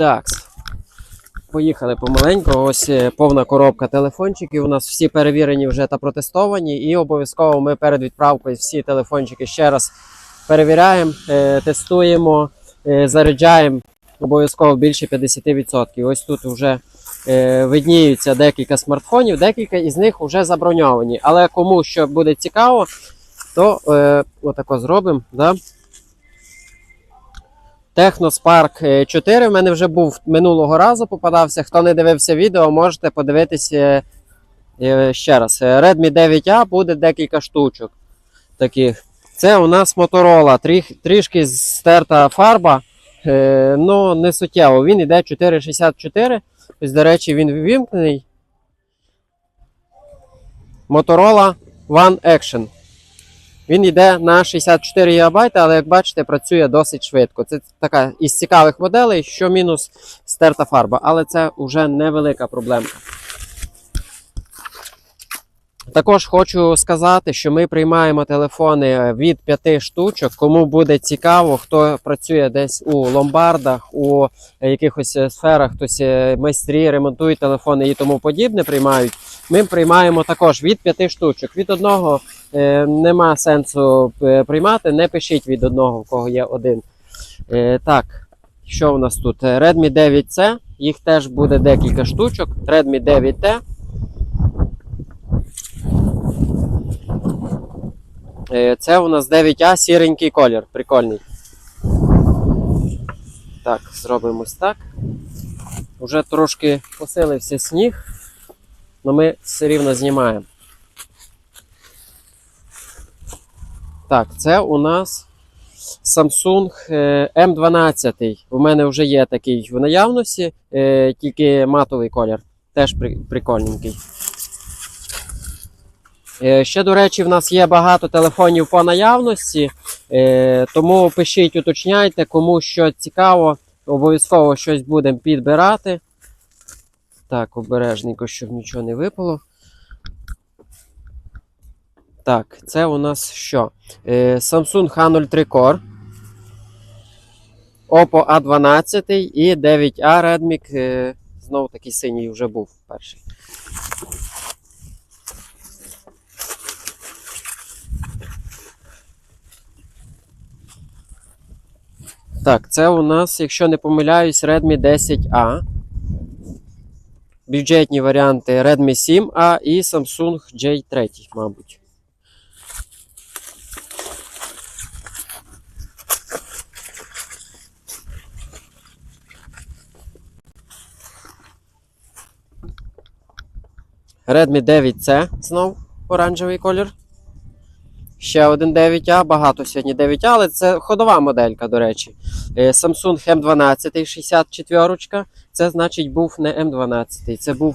Так. Поїхали помаленьку. Ось е, повна коробка телефончиків. У нас всі перевірені вже та протестовані. І обов'язково ми перед відправкою всі телефончики ще раз перевіряємо, е, тестуємо, е, заряджаємо обов'язково більше 50%. Ось тут вже видніються декілька смартфонів, декілька із них вже заброньовані. Але кому що буде цікаво, то отако зробимо. Да? Technospark 4 в мене вже був минулого разу попадався. Хто не дивився відео, можете подивитися е, ще раз. Е, Redmi 9A буде декілька штучок таких. Це у нас. Тріх, трішки стерта фарба, е, ну не суттєво. Він йде 464. Ось, до речі, він ввімкнений. Motorola One Action. Він йде на 64 ГБ, але як бачите, працює досить швидко. Це така із цікавих моделей, що мінус стерта фарба, але це вже невелика проблема. Також хочу сказати, що ми приймаємо телефони від 5 штучок. Кому буде цікаво, хто працює десь у ломбардах, у якихось е, сферах, хтось е, майстрі ремонтують телефони і тому подібне приймають. Ми приймаємо також від 5 штучок. Від одного е, нема сенсу е, приймати, не пишіть від одного, в кого є один. Е, так, що у нас тут? Е, Redmi 9C, їх теж буде декілька штучок. Redmi 9T. Це у нас 9А сіренький колір, прикольний. Так, зробимо ось так. Уже трошки посилився сніг, але ми все рівно знімаємо. Так, це у нас Samsung е, M12. У мене вже є такий в наявності, е, тільки матовий колір. Теж прикольненький. Е, Ще, до речі, в нас є багато телефонів по наявності, е, тому пишіть, уточняйте, кому що цікаво, обов'язково щось будемо підбирати. Так, обережненько, щоб нічого не випало. Так, це у нас що? Е, Samsung H03 Core. Oppo A12 і 9A Redmi. Знову такий синій вже був перший. Так, це у нас, якщо не помиляюсь, Redmi 10A. Бюджетні варіанти Redmi 7A і Samsung J3, мабуть. Redmi 9C знов оранжевий колір. Ще один 9А, багато сьогодні 9А, але це ходова моделька, до речі. Е, Samsung M12 64. Це значить був не M12, це був